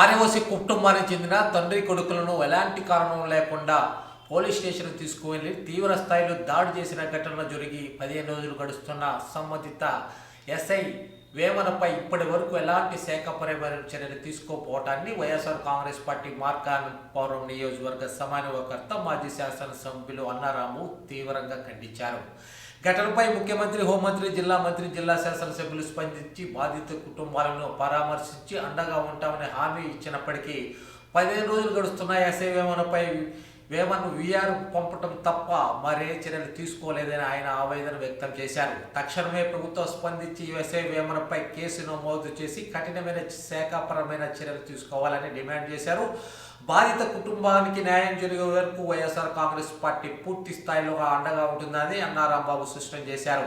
ఆర్యవసి కుటుంబానికి చెందిన తండ్రి కొడుకులను ఎలాంటి కారణం లేకుండా పోలీస్ స్టేషన్ తీసుకువెళ్ళి తీవ్ర స్థాయిలో దాడి చేసిన ఘటన జరిగి పదిహేను రోజులు గడుస్తున్న సంబంధిత ఎస్ఐ వేమనపై ఇప్పటి వరకు ఎలాంటి శాఖపరమైన చర్యలు తీసుకోకపోవటాన్ని వైఎస్ఆర్ కాంగ్రెస్ పార్టీ మార్కాపురం నియోజకవర్గ సమన్వయకర్త మాజీ శాసనసభ్యులు అన్నారాము తీవ్రంగా ఖండించారు. ఘటనపై ముఖ్యమంత్రి హోంమంత్రి జిల్లా మంత్రి జిల్లా శాసనసభ్యులు స్పందించి బాధిత కుటుంబాలను పరామర్శించి అండగా ఉంటామని హామీ ఇచ్చినప్పటికీ పదిహేను రోజులు గడుస్తున్న ఎస్ఐ వేమనపై వేమను వీఆర్ పంపటం తప్ప మరే చర్యలు తీసుకోలేదని ఆయన ఆవేదన వ్యక్తం చేశారు. తక్షణమే ప్రభుత్వం స్పందించి ఎస్ఐ వేమనపై కేసు నమోదు చేసి కఠినమైన శాఖాపరమైన చర్యలు తీసుకోవాలని డిమాండ్ చేశారు. బాధిత కుటుంబానికి న్యాయం జరిగే వరకు వైఎస్ఆర్ కాంగ్రెస్ పార్టీ పూర్తి స్థాయిలో అండగా ఉంటుందని అన్నారాంబాబు స్పష్టం చేశారు.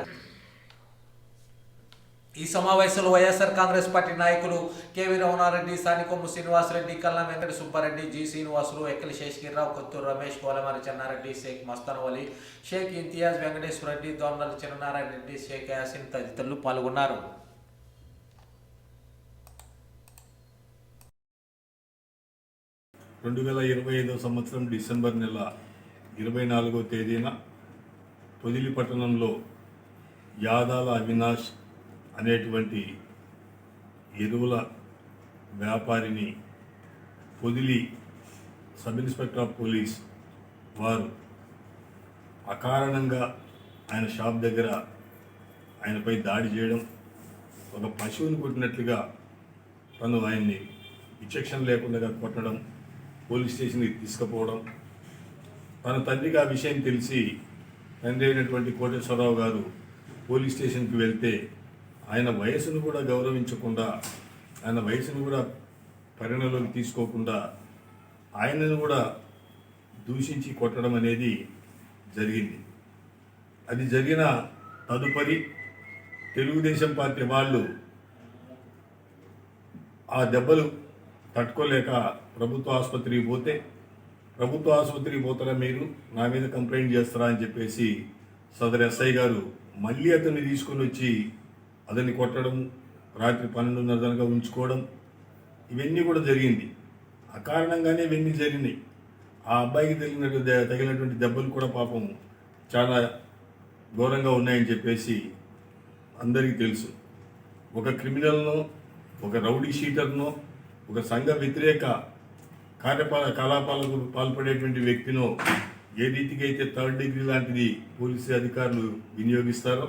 ఈ సమావేశంలో వైఎస్ఆర్ కాంగ్రెస్ పార్టీ నాయకులు కేవీ రమణారెడ్డి సానికొమ్ము శ్రీనివాసరెడ్డి కల్లా వెంకట సుబ్బారెడ్డి జి శ్రీనివాసులు ఎక్కలి శేషగిరిరావు కొత్తూరు రమేష్ కోలమారి చెన్నారెడ్డి షేక్ మస్తానవలి షేక్ ఇంతియాజ్ వెంకటేశ్వర రెడ్డి దోర్నల్ చిన్నారాయణ రెడ్డి షేక్ యాసిన్ తదితరులు పాల్గొన్నారు. రెండు వేల ఇరవై ఐదో సంవత్సరం డిసెంబర్ నెల ఇరవై నాలుగో తేదీన పొదిలి పట్టణంలో యాదాల అవినాష్ అనేటువంటి ఎరువుల వ్యాపారిని Podili sub inspector of police వారు అకారణంగా ఆయన షాప్ దగ్గర ఆయనపై దాడి చేయడం ఒక పశువుని కొట్టినట్లుగా తను ఆయన్ని విచక్షణ లేకుండా కొట్టడం పోలీస్ స్టేషన్కి తీసుకుపోవడం. తన తండ్రికి ఆ విషయం తెలిసి తండ్రి అయినటువంటి కోటేశ్వరరావు గారు పోలీస్ స్టేషన్కి వెళ్తే ఆయన వయసును కూడా గౌరవించకుండా ఆయన వయసును కూడా పరిగణలోకి తీసుకోకుండా ఆయనను కూడా దూషించి కొట్టడం అనేది జరిగింది. అది జరిగిన తదుపరి తెలుగుదేశం పార్టీ వాళ్ళు ఆ దెబ్బలు తట్టుకోలేక ప్రభుత్వ ఆసుపత్రికి పోతే ప్రభుత్వ ఆసుపత్రికి పోతారా మీరు? నా మీద కంప్లైంట్ చేస్తారా అని చెప్పేసి సదర్ ఎస్ఐ గారు మళ్ళీ అతన్ని తీసుకొని వచ్చి అతన్ని కొట్టడం రాత్రి పన్నెండున్నర దాకా ఉంచుకోవడం ఇవన్నీ కూడా జరిగింది. అకారణంగానే ఇవన్నీ జరిగినాయి. ఆ అబ్బాయికి తగిలినట్టు తగిలినటువంటి దెబ్బలు కూడా పాపం చాలా ఘోరంగా ఉన్నాయని చెప్పేసి అందరికీ తెలుసు. ఒక క్రిమినల్ను ఒక రౌడీ షీటర్నో ఒక సంఘ వ్యతిరేక కార్యపాల కలాపాలకు పాల్పడేటువంటి వ్యక్తిను ఏ రీతికి అయితే థర్డ్ డిగ్రీ లాంటిది పోలీసు అధికారులు వినియోగిస్తారో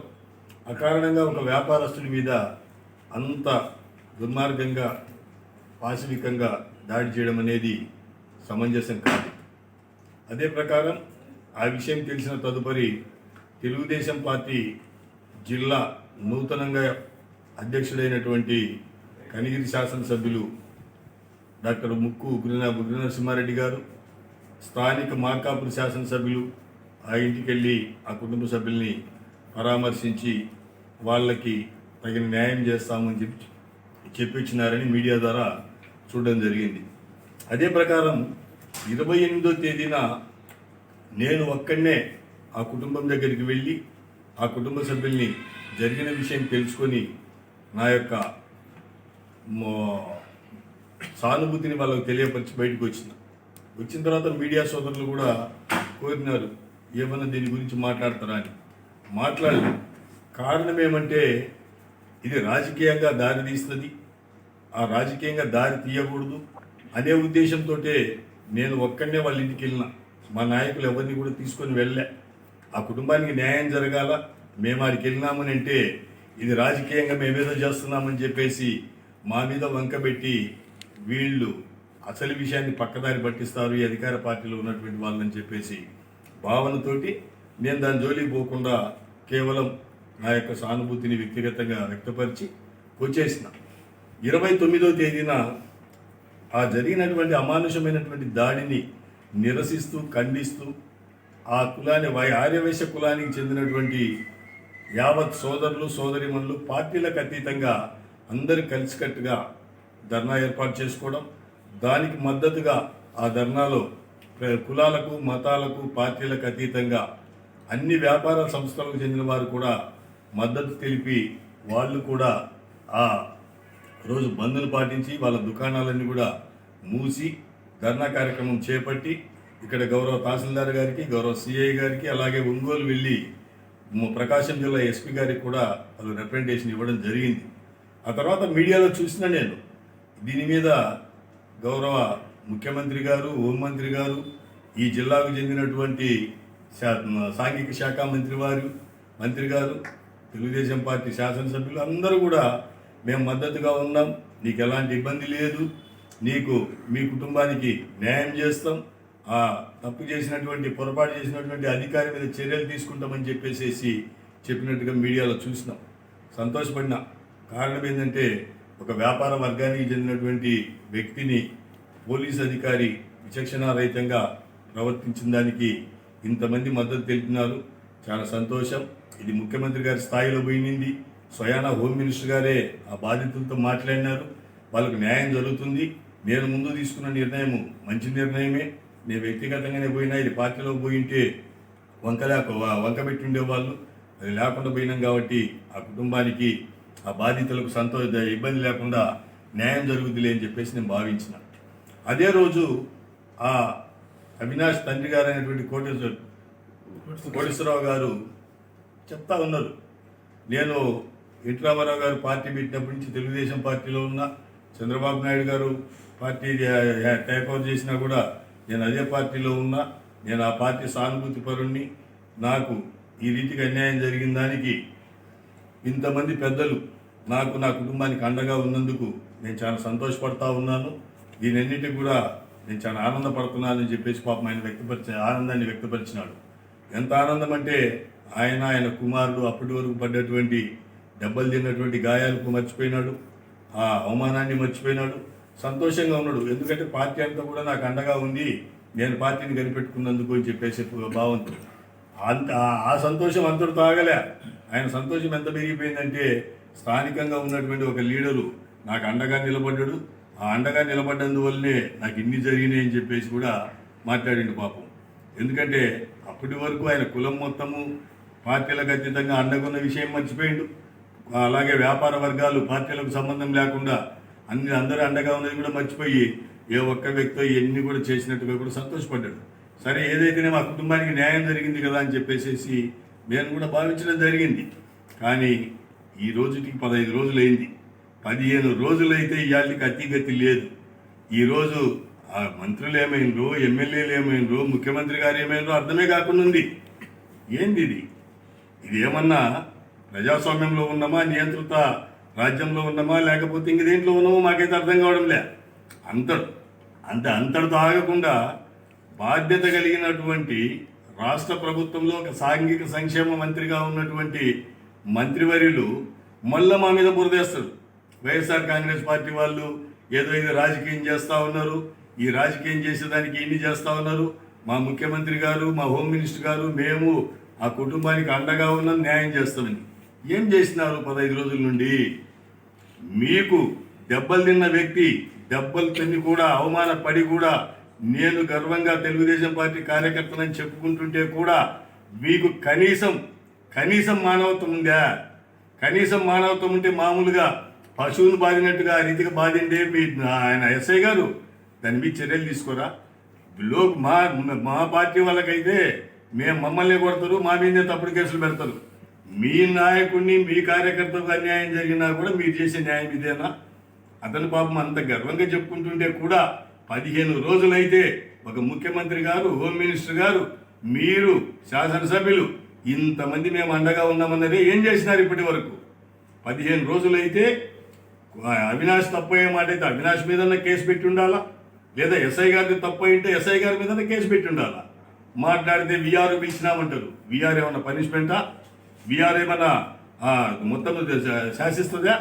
అకారణంగా ఒక వ్యాపారస్తుడి మీద అంత దుర్మార్గంగా పాశవికంగా దాడి చేయడం అనేది సమంజసం కాదు. అదే ప్రకారం ఆ విషయం తెలిసిన తదుపరి తెలుగుదేశం పార్టీ జిల్లా నూతనంగా అధ్యక్షుడైనటువంటి కనిగిరి శాసనసభ్యులు డాక్టర్ ముక్కు గురిన నరసింహారెడ్డి గారు స్థానిక మార్కాపురి శాసనసభ్యులు ఆ ఇంటికి వెళ్ళి ఆ కుటుంబ సభ్యుల్ని పరామర్శించి వాళ్ళకి తగిన న్యాయం చేస్తామని చెప్పి చెప్పించినారని మీడియా ద్వారా చూడడం జరిగింది. అదే ప్రకారం ఇరవై ఎనిమిదో తేదీన నేను ఒక్కడనే ఆ కుటుంబం దగ్గరికి వెళ్ళి ఆ కుటుంబ సభ్యుల్ని జరిగిన విషయం తెలుసుకొని నా యొక్క సానుభూతిని వాళ్ళకి తెలియపరిచి బయటకు వచ్చిన వచ్చిన తర్వాత మీడియా సోదరులు కూడా కోరినారు ఏమైనా దీని గురించి మాట్లాడతారా అని. మాట్లాడలేదు కారణం ఏమంటే ఇది రాజకీయంగా దారి తీస్తుంది ఆ రాజకీయంగా దారి తీయకూడదు అనే ఉద్దేశంతో నేను ఒక్కడనే వాళ్ళ ఇంటికి వెళ్ళిన. మా నాయకులు ఎవరిని కూడా తీసుకొని వెళ్ళలే. ఆ కుటుంబానికి న్యాయం జరగాల. మేము ఆడికి వెళ్ళినామని అంటే ఇది రాజకీయంగా మేమేదో చేస్తున్నామని చెప్పేసి మా మీద వంకబెట్టి వీళ్ళు అసలు విషయాన్ని పక్కదారి పట్టిస్తారు ఈ అధికార పార్టీలో ఉన్నటువంటి వాళ్ళని చెప్పేసి భావనతోటి నేను దాని జోలికి పోకుండా కేవలం నా యొక్క సానుభూతిని వ్యక్తిగతంగా వ్యక్తపరిచి వచ్చేసిన. ఇరవై తొమ్మిదో తేదీన ఆ జరిగినటువంటి అమానుషమైనటువంటి దాడిని నిరసిస్తూ ఖండిస్తూ ఆ కులాన్ని వై ఆర్యవేశ కులానికి చెందినటువంటి యావత్ సోదరులు సోదరిమణులు పార్టీలకు అతీతంగా అందరూ కలిసికట్టుగా ధర్నా ఏర్పాటు చేసుకోవడం దానికి మద్దతుగా ఆ ధర్నాలో ప్ర- కులాలకు మతాలకు పార్టీలకు అతీతంగా అన్ని వ్యాపార సంస్థలకు చెందిన వారు కూడా మద్దతు తెలిపి వాళ్ళు కూడా ఆ రోజు బంద్ను పాటించి వాళ్ళ దుకాణాలన్నీ కూడా మూసి ధర్నా కార్యక్రమం చేపట్టి ఇక్కడ గౌరవ తహసీల్దార్ గారికి గౌరవ సిఐ గారికి అలాగే ఒంగోలు వెళ్ళి ప్రకాశం జిల్లా ఎస్పీ గారికి కూడా వాళ్ళు రిప్రజెంటేషన్ ఇవ్వడం జరిగింది. ఆ తర్వాత మీడియాలో చూసిన నేను దీని మీద గౌరవ ముఖ్యమంత్రి గారు హోంమంత్రి గారు ఈ జిల్లాకు చెందినటువంటి సాంఘిక శాఖ మంత్రి వారు మంత్రి గారు తెలుగుదేశం పార్టీ శాసనసభ్యులు అందరూ కూడా మేము మద్దతుగా ఉన్నాం. నీకు ఎలాంటి ఇబ్బంది లేదు. నీకు మీ కుటుంబానికి న్యాయం చేస్తాం. ఆ తప్పు చేసినటువంటి పొరపాటు చేసినటువంటి అధికారి మీద చర్యలు తీసుకుంటామని చెప్పేసేసి చెప్పినట్టుగా మీడియాలో చూసినాం. సంతోషపడినా. కారణం ఏంటంటే ఒక వ్యాపార వర్గానికి చెందినటువంటి వ్యక్తిని పోలీస్ అధికారి విచక్షణారహితంగా ప్రవర్తించిన దానికి ఇంతమంది మద్దతు తెలిపినారు. చాలా సంతోషం. ఇది ముఖ్యమంత్రి గారి స్థాయిలో పోయింది. స్వయాన హోమ్ మినిస్టర్ గారే ఆ బాధితులతో మాట్లాడినారు. వాళ్ళకు న్యాయం జరుగుతుంది. నేను ముందు తీసుకున్న నిర్ణయం మంచి నిర్ణయమే. నేను వ్యక్తిగతంగానే పోయినా ఇది పార్టీలో పోయింటే వంకలేక వంక పెట్టి ఉండేవాళ్ళు అది లేకుండా పోయినాం కాబట్టి ఆ కుటుంబానికి ఆ బాధితులకు సంతో ఇబ్బంది లేకుండా న్యాయం జరుగుతుంది అని చెప్పేసి నేను భావించిన. అదే రోజు ఆ అవినాష్ తండ్రి గారు అయినటువంటి కోటేశ్వర కోటేశ్వరరావు గారు చెప్తా ఉన్నారు. నేను ఎన్టీ రామారావు గారు పార్టీ పెట్టినప్పటి నుంచి తెలుగుదేశం పార్టీలో ఉన్న చంద్రబాబు నాయుడు గారు పార్టీ టేక్ ఓవర్ చేసినా కూడా నేను అదే పార్టీలో ఉన్నా నేను ఆ పార్టీ సానుభూతి పరుణ్ణి నాకు ఈ రీతికి అన్యాయం జరిగిన దానికి ఇంతమంది పెద్దలు నాకు నా కుటుంబానికి అండగా ఉన్నందుకు నేను చాలా సంతోషపడతా ఉన్నాను. దీనన్నిటి కూడా నేను చాలా ఆనందపడుతున్నానని చెప్పేసి పాపం ఆయన వ్యక్తపరిచే ఆనందాన్ని వ్యక్తపరిచినాడు. ఎంత ఆనందం అంటే ఆయన ఆయన కుమారుడు అప్పటి వరకు పడ్డటువంటి దెబ్బలు తిన్నటువంటి గాయాలకు మర్చిపోయినాడు. ఆ అవమానాన్ని మర్చిపోయినాడు. సంతోషంగా ఉన్నాడు. ఎందుకంటే పార్టీ అంతా కూడా నాకు అండగా ఉంది నేను పార్టీని కనిపెట్టుకున్నందుకు అని చెప్పేసి భావంతో. అంత ఆ- ఆ సంతోషం అంతటితో ఆగలే. ఆయన సంతోషం ఎంత పెరిగిపోయిందంటే స్థానికంగా ఉన్నటువంటి ఒక లీడరు నాకు అండగా నిలబడ్డాడు. ఆ అండగా నిలబడ్డందువల్లనే నాకు ఇన్ని జరిగినాయి అని చెప్పేసి కూడా మాట్లాడిండు పాపం. ఎందుకంటే అప్పటి వరకు ఆయన కులం మొత్తము పార్టీలకు అతీతంగా అండగున్న విషయం మర్చిపోయిండు. అలాగే వ్యాపార వర్గాలు పార్టీలకు సంబంధం లేకుండా అన్ని అందరూ అండగా ఉన్నది కూడా మర్చిపోయి ఏ ఒక్క వ్యక్తి ఇవన్నీ కూడా చేసినట్టుగా కూడా సంతోషపడ్డాడు. సరే ఏదైతేనే మా కుటుంబానికి న్యాయం జరిగింది కదా అని చెప్పేసి నేను కూడా భావించడం జరిగింది. కానీ ఈ రోజుకి పదహైదు రోజులైంది. పదిహేను రోజులైతే ఇవాళకి అతిగతి లేదు. ఈరోజు ఆ మంత్రులు ఏమైనరు ఎమ్మెల్యేలు ఏమైనరు ముఖ్యమంత్రి గారు ఏమైందో అర్థమే కాకుండా ఉంది. ఏంది ఇది? ఇది ఏమన్నా ప్రజాస్వామ్యంలో ఉన్నామా నియంత్రిత రాజ్యంలో ఉన్నామా లేకపోతే ఇంక దేంట్లో ఉన్నామో మాకైతే అర్థం కావడం లే అంతడు. అంత అంతటితో ఆగకుండా బాధ్యత కలిగినటువంటి రాష్ట్ర ప్రభుత్వంలో ఒక సాంఘిక సంక్షేమ మంత్రిగా ఉన్నటువంటి మంత్రివర్యులు మళ్ళీ మా మీద బురదేస్తారు. వైఎస్ఆర్ కాంగ్రెస్ పార్టీ వాళ్ళు ఏదో ఇది రాజకీయం చేస్తూ ఉన్నారు. ఈ రాజకీయం చేసేదానికి ఇన్ని చేస్తూ ఉన్నారు. మా ముఖ్యమంత్రి గారు మా హోమ్ మినిస్టర్ గారు మేము ఆ కుటుంబానికి అండగా ఉన్నాం న్యాయం చేస్తామని. ఏం చేసినారు పదహైదు రోజుల నుండి? మీకు దెబ్బలు తిన్న వ్యక్తి దెబ్బలు తిని కూడా అవమానపడి కూడా నేను గర్వంగా తెలుగుదేశం పార్టీ కార్యకర్తనని చెప్పుకుంటుంటే కూడా మీకు కనీసం కనీసం మానవత్వం ఉందా? కనీసం మానవత్వం ఉంటే మామూలుగా పశువును బాధినట్టుగా ఆ రీతిగా బాధిండే మీ ఆయన ఎస్ఐ గారు. దాని మీద చర్యలు తీసుకోరా? లో మా మా పార్టీ వాళ్ళకైతే మేము మమ్మల్ని కొడతారు మా మీద తప్పుడు కేసులు పెడతారు. మీ నాయకుడిని మీ కార్యకర్తకు అన్యాయం జరిగినా కూడా మీరు చేసే న్యాయం ఇదేనా? అతని పాపం అంత గర్వంగా చెప్పుకుంటుంటే కూడా పదిహేను రోజులైతే ఒక ముఖ్యమంత్రి గారు హోమ్ మినిస్టర్ గారు మీరు శాసనసభ్యులు ఇంతమంది మేము అండగా ఉన్నామన్నదే ఏం చేసినారు ఇప్పటి వరకు? పదిహేను రోజులైతే అవినాష్ తప్పు అయ్యే మాట అయితే అవినాష్ మీద కేసు పెట్టి ఉండాలా లేదా ఎస్ఐ గారికి తప్పు అయితే ఎస్ఐ గారి మీద కేసు పెట్టి ఉండాలా మాట్లాడితే విఆర్ పిలిచినామంటారు. విఆర్ ఏమన్నా పనిష్మెంటా? విఆర్ ఏమన్నా మొత్తం శాసిస్తుందా?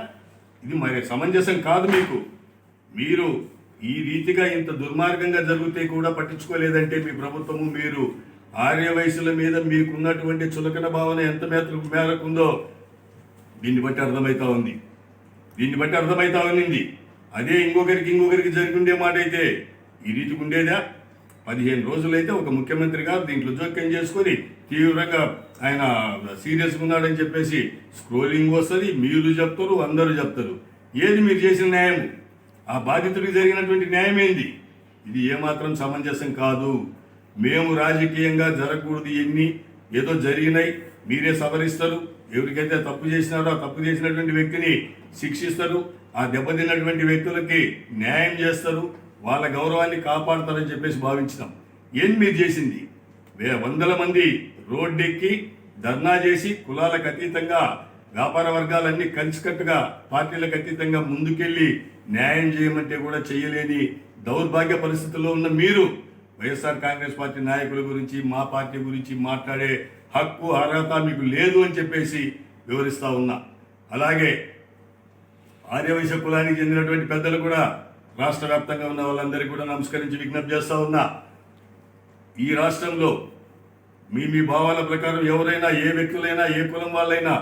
ఇది మరి సమంజసం కాదు మీకు. మీరు ఈ రీతిగా ఇంత దుర్మార్గంగా జరిగితే కూడా పట్టించుకోలేదంటే మీ ప్రభుత్వము మీరు ఆర్య వయసుల మీద మీకున్నటువంటి చులకన భావన ఎంత మేరకు మేరకు ఉందో దీన్ని బట్టి అర్థమవుతా ఉంది. దీన్ని బట్టి అర్థమవుతా ఉంది అదే ఇంకొకరికి ఇంకొకరికి జరిగిండే మాట అయితే ఈ రీతికి ఉండేదా? పదిహేను రోజులైతే ఒక ముఖ్యమంత్రి గారు దీంట్లో జోక్యం చేసుకొని తీవ్రంగా ఆయన సీరియస్గా ఉన్నాడని చెప్పేసి స్క్రోలింగ్ వస్తుంది మీరు చెప్తారు అందరూ చెప్తారు. ఏది మీరు చేసిన న్యాయం ఆ బాధితుడికి జరిగినటువంటి న్యాయం ఏంది? ఇది ఏమాత్రం సమంజసం కాదు. మేము రాజకీయంగా జరగకూడదు ఎన్ని ఏదో జరిగినాయి మీరే సవరిస్తారు. ఎవరికైతే తప్పు చేసినారో ఆ తప్పు చేసినటువంటి వ్యక్తిని శిక్షిస్తారు. ఆ దెబ్బతిన్నటువంటి వ్యక్తులకి న్యాయం చేస్తారు. వాళ్ళ గౌరవాన్ని కాపాడతారని చెప్పేసి భావించినాం. ఏం మీరు చేసింది? వే వందల మంది రోడ్డెక్కి ధర్నా చేసి కులాలకు అతీతంగా వ్యాపార వర్గాలన్నీ కలిసికట్టుగా పార్టీలకు అతీతంగా ముందుకెళ్ళి న్యాయం చేయమంటే కూడా చేయలేని దౌర్భాగ్య పరిస్థితుల్లో ఉన్న మీరు వైఎస్ఆర్ కాంగ్రెస్ పార్టీ నాయకుల గురించి మా పార్టీ గురించి మాట్లాడే హక్కు అర్హత మీకు లేదు అని చెప్పేసి వివరిస్తూ ఉన్నా. అలాగే ఆర్యవైశ్య కులానికి చెందినటువంటి పెద్దలు కూడా రాష్ట్ర వ్యాప్తంగా ఉన్న వాళ్ళందరికీ కూడా నమస్కరించి విజ్ఞప్తి చేస్తూ ఉన్నా. ఈ రాష్ట్రంలో మీ మీ భావాల ప్రకారం ఎవరైనా ఏ వ్యక్తులైనా ఏ కులం వాళ్ళైనా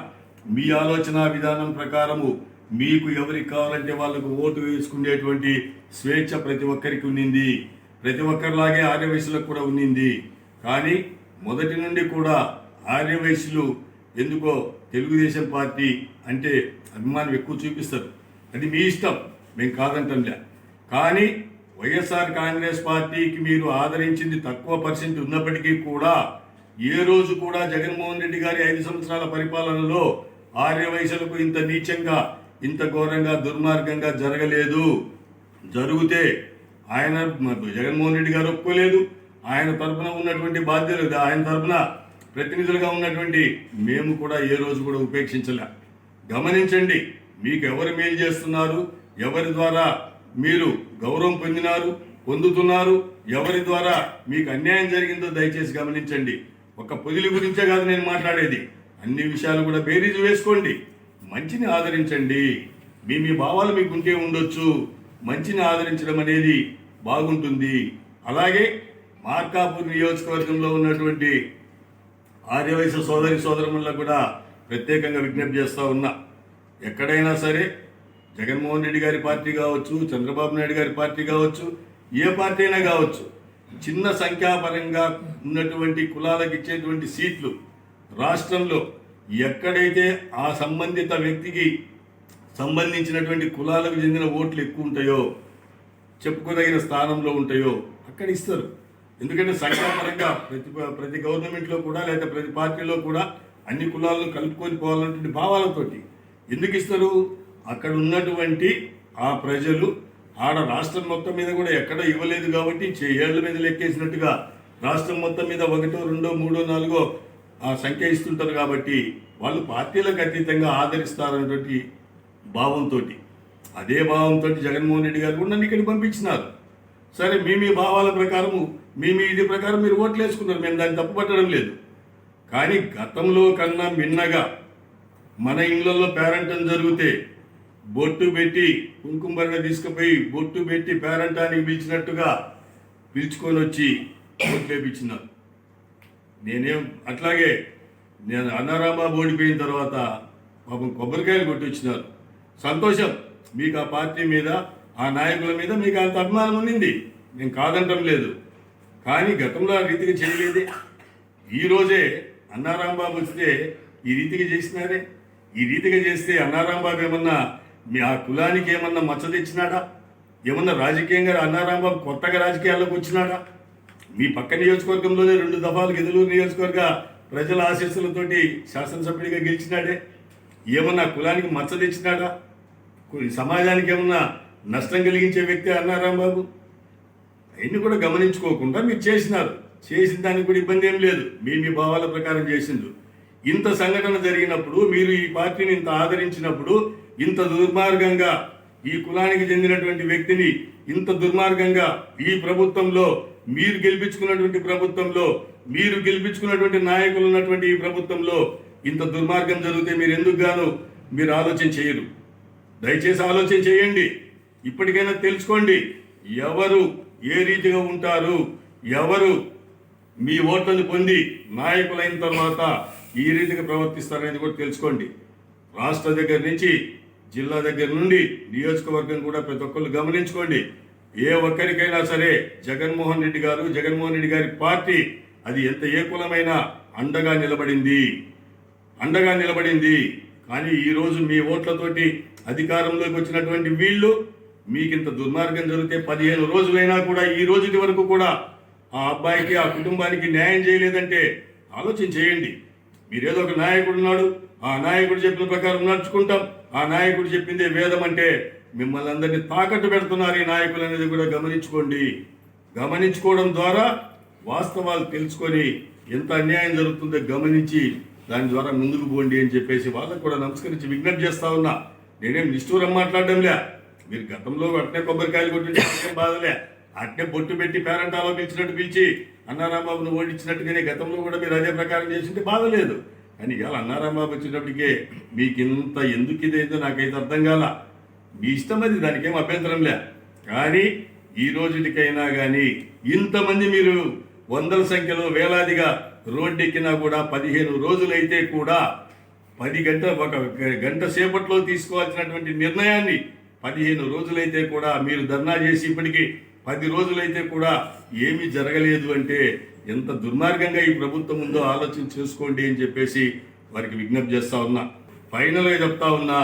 మీ ఆలోచన విధానం ప్రకారము మీకు ఎవరికి కావాలంటే వాళ్ళకు ఓటు వేసుకునేటువంటి స్వేచ్ఛ ప్రతి ఒక్కరికి ఉన్నింది. ప్రతి ఒక్కరిలాగే ఆర్యవయసులకు కూడా ఉన్నింది. కానీ మొదటి నుండి కూడా ఆర్యవయసులు ఎందుకో తెలుగుదేశం పార్టీ అంటే అభిమానం ఎక్కువ చూపిస్తారు. అది మీ ఇష్టం. మేము కాదంటంలే కానీ వైఎస్ఆర్ కాంగ్రెస్ పార్టీకి మీరు ఆదరించింది తక్కువ పర్సెంట్ ఉన్నప్పటికీ కూడా ఏ రోజు కూడా జగన్మోహన్ రెడ్డి గారి ఐదు సంవత్సరాల పరిపాలనలో ఆర్య వయసులకు ఇంత నీచంగా ఇంత ఘోరంగా దుర్మార్గంగా జరగలేదు. జరిగితే ఆయన జగన్మోహన్ రెడ్డి గారు ఒప్పుకోలేదు. ఆయన తరపున ఉన్నటువంటి బాధ్యులు ఆయన తరపున ప్రతినిధులుగా ఉన్నటువంటి మేము కూడా ఏ రోజు కూడా ఉపేక్షించలే. గమనించండి మీకు ఎవరు మేలు చేస్తున్నారు? ఎవరి ద్వారా మీరు గౌరవం పొందినారు పొందుతున్నారు? ఎవరి ద్వారా మీకు అన్యాయం జరిగిందో దయచేసి గమనించండి. ఒక పొదిలి గురించే కాదు నేను మాట్లాడేది. అన్ని విషయాలు కూడా బేరీజు వేసుకోండి. మంచిని ఆదరించండి. మీ మీ భావాలు మీకుంటే ఉండొచ్చు. మంచిని ఆదరించడం అనేది బాగుంటుంది. అలాగే మార్కాపూర్ నియోజకవర్గంలో ఉన్నటువంటి ఆర్యవయస సోదరి సోదరుల కూడా ప్రత్యేకంగా విజ్ఞప్తి చేస్తూ ఉన్నా. ఎక్కడైనా సరే జగన్మోహన్ రెడ్డి గారి పార్టీ కావచ్చు చంద్రబాబు నాయుడు గారి పార్టీ కావచ్చు ఏ పార్టీ అయినా కావచ్చు చిన్న సంఖ్యాపరంగా ఉన్నటువంటి కులాలకు ఇచ్చేటువంటి సీట్లు రాష్ట్రంలో ఎక్కడైతే ఆ సంబంధిత వ్యక్తికి సంబంధించినటువంటి కులాలకు చెందిన ఓట్లు ఎక్కువ ఉంటాయో చెప్పుకోదగిన స్థానంలో ఉంటాయో అక్కడ ఇస్తారు. ఎందుకంటే సంఖ్యాపరంగా ప్రతి ప్రతి గవర్నమెంట్లో కూడా లేదా ప్రతి పార్టీలో కూడా అన్ని కులాలను కలుపుకొని పోవాలన్నటువంటి భావాలతోటి ఎందుకు ఇస్తారు? అక్కడ ఉన్నటువంటి ఆ ప్రజలు ఆడ రాష్ట్రం మొత్తం మీద కూడా ఎక్కడ ఇవ్వలేదు కాబట్టి ఏళ్ళ మీద లెక్కేసినట్టుగా రాష్ట్రం మొత్తం మీద ఒకటో రెండో మూడో నాలుగో సంఖ్య ఇస్తుంటారు కాబట్టి వాళ్ళు పార్టీలకు అతీతంగా ఆదరిస్తారన్నటువంటి భావంతో అదే భావంతో జగన్మోహన్ రెడ్డి గారు కూడా నన్ను ఇక్కడికి పంపించినారు. సరే మీ మీ భావాల ప్రకారము మీ మీ ఇది ప్రకారం మీరు ఓట్లు వేసుకున్నారు మేము దాన్ని తప్పుపట్టడం లేదు. కానీ గతంలో కన్నా మిన్నగా మన ఇళ్ళలో పేరంటం జరిగితే బొట్టు పెట్టి కుంకుమరణ తీసుకుపోయి బొట్టు పెట్టి పేరంటానికి పిలిచినట్టుగా పిలుచుకొని వచ్చి ఓట్లు వేపించినారు. నేనేం అట్లాగే నేను అన్నారాంబాబు ఓడిపోయిన తర్వాత పాపం కొబ్బరికాయలు కొట్టించినారు. సంతోషం. మీకు ఆ పార్టీ మీద ఆ నాయకుల మీద మీకు అంత అభిమానం ఉన్నింది. నేను కాదంటం లేదు. కానీ గతంలో ఆ రీతిగా చేయలేదు. ఈ రోజే అన్నారాంబాబు వస్తే ఈ రీతిగా చేసినారే. ఈ రీతిగా చేస్తే అన్నారాంబాబు ఏమన్నా మీ ఆ కులానికి ఏమన్నా మచ్చ తెచ్చినాడా? ఏమన్నా రాజకీయంగా అన్నారాంబాబు కొత్తగా రాజకీయాల్లోకి వచ్చినాడా? మీ పక్క నియోజకవర్గంలోనే రెండు దఫాలు గెదులూరు నియోజకవర్గ ప్రజల ఆశీస్సులతోటి శాసనసభ్యుడిగా గెలిచినాడే. ఏమన్నా కులానికి మచ్చ తెచ్చినాడా? సమాజానికి ఏమన్నా నష్టం కలిగించే వ్యక్తి అన్నారాం బాబు అవన్నీ కూడా గమనించుకోకుండా మీరు చేసినారు. చేసిన దానికి కూడా ఇబ్బంది ఏం లేదు. మీ మీ భావాల ప్రకారం చేసిండ్రు. ఇంత సంఘటన జరిగినప్పుడు మీరు ఈ పార్టీని ఇంత ఆదరించినప్పుడు ఇంత దుర్మార్గంగా ఈ కులానికి చెందినటువంటి వ్యక్తిని ఇంత దుర్మార్గంగా ఈ ప్రభుత్వంలో మీరు గెలిపించుకున్నటువంటి ప్రభుత్వంలో మీరు గెలిపించుకున్నటువంటి నాయకులు ఉన్నటువంటి ఈ ప్రభుత్వంలో ఇంత దుర్మార్గం జరిగితే మీరు ఎందుకు గాను మీరు ఆలోచన చేయరు. దయచేసి ఆలోచన చేయండి. ఇప్పటికైనా తెలుసుకోండి. ఎవరు ఏ రీతిగా ఉంటారు? ఎవరు మీ ఓట్లను పొంది నాయకులైన తర్వాత ఈ రీతిగా ప్రవర్తిస్తారనేది కూడా తెలుసుకోండి. రాష్ట్ర దగ్గర నుంచి జిల్లా దగ్గర నుండి నియోజకవర్గం కూడా ప్రతి ఒక్కరు గమనించుకోండి. ఏ ఒక్కరికైనా సరే జగన్మోహన్ రెడ్డి గారు జగన్మోహన్ రెడ్డి గారి పార్టీ అది ఎంత ఏ కులమైనా అండగా నిలబడింది. అండగా నిలబడింది. కానీ ఈరోజు మీ ఓట్లతోటి అధికారంలోకి వచ్చినటువంటి వీళ్ళు మీకింత దుర్మార్గం జరిగితే పదిహేను రోజులైనా కూడా ఈ రోజుటి వరకు కూడా ఆ అబ్బాయికి ఆ కుటుంబానికి న్యాయం చేయలేదంటే ఆలోచన చేయండి మీరేదో ఒక నాయకుడు ఉన్నాడు ఆ నాయకుడు చెప్పిన ప్రకారం నడుచుకుంటాం. ఆ నాయకుడు చెప్పిందే వేదం అంటే మిమ్మల్ని అందరినీ తాకట్టు పెడుతున్నారు ఈ నాయకులు అనేది కూడా గమనించుకోండి. గమనించుకోవడం ద్వారా వాస్తవాలు తెలుసుకొని ఎంత అన్యాయం జరుగుతుందో గమనించి దాని ద్వారా ముందుకు పోండి అని చెప్పేసి వాళ్ళకు కూడా నమస్కరించి విజ్ఞప్తి చేస్తా ఉన్నా. నేనేం నిష్ఠూరం మాట్లాడడంలే. మీరు గతంలో అట్నే కొబ్బరికాయలు కొట్టింటే బాధలే. అట్నే బొట్టు పెట్టి పేరెంట్ పిలిచినట్టు పిలిచి అన్నారాంబాబును ఓడించినట్టుగానే గతంలో కూడా మీరు అదే ప్రకారం చేసింటే బాధ లేదు. కానీ ఇవాళ అన్నారాంబాబు వచ్చినప్పటికే మీకు ఇంత ఎందుకు ఇదైతే నాకైతే అర్థం కాల. మీ ఇష్టం అది దానికి ఏం అభ్యంతరం లే. కానీ ఈ రోజుటికైనా కానీ ఇంతమంది మీరు వందల సంఖ్యలో వేలాదిగా రోడ్డెక్కినా కూడా పదిహేను రోజులైతే కూడా పది గంట ఒక గంట సేపట్లో తీసుకోవాల్సినటువంటి నిర్ణయాన్ని పదిహేను రోజులైతే కూడా మీరు ధర్నా చేసి ఇప్పటికి పది రోజులైతే కూడా ఏమీ జరగలేదు అంటే ఎంత దుర్మార్గంగా ఈ ప్రభుత్వం ఉందో ఆలోచన చేసుకోండి అని చెప్పేసి వారికి విజ్ఞప్తి చేస్తా ఉన్నా. ఫైనల్గా చెప్తా ఉన్నా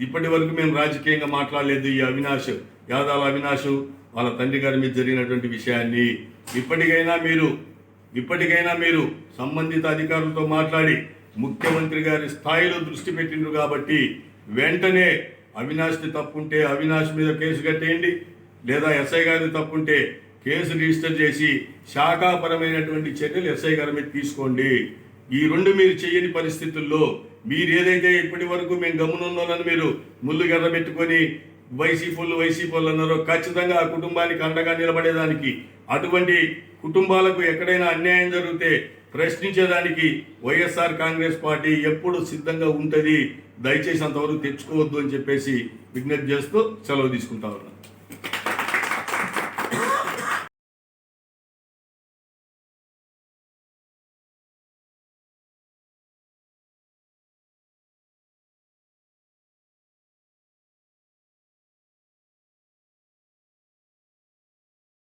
ఇప్పటి వరకు మేము రాజకీయంగా మాట్లాడలేదు ఈ అవినాష్ యాదాల అవినాష్ వాళ్ళ తండ్రి గారి మీద జరిగినటువంటి విషయాన్ని. ఇప్పటికైనా మీరు ఇప్పటికైనా మీరు సంబంధిత అధికారులతో మాట్లాడి ముఖ్యమంత్రి గారి స్థాయిలో దృష్టి పెట్టిండ్రు కాబట్టి వెంటనే అవినాష్ది తప్పుంటే అవినాష్ మీద కేసు కట్టేయండి లేదా ఎస్ఐ గారిది తప్పుంటే కేసు రిజిస్టర్ చేసి శాఖాపరమైనటువంటి చర్యలు ఎస్ఐ గారి మీద తీసుకోండి. ఈ రెండు మీరు చేయని పరిస్థితుల్లో మీరు ఏదైతే ఇప్పటి వరకు మేము గమనున్నోళ్ళని మీరు ముళ్ళు గర్ర పెట్టుకొని వైసీపీలు వైసీపీలు అన్నారో ఖచ్చితంగా ఆ కుటుంబానికి అండగా నిలబడేదానికి అటువంటి కుటుంబాలకు ఎక్కడైనా అన్యాయం జరిగితే ప్రశ్నించేదానికి వైఎస్ఆర్ కాంగ్రెస్ పార్టీ ఎప్పుడు సిద్ధంగా ఉంటుంది దయచేసి అంతవరకు తెచ్చుకోవద్దు అని చెప్పేసి విజ్ఞప్తి చేస్తూ సెలవు తీసుకుంటా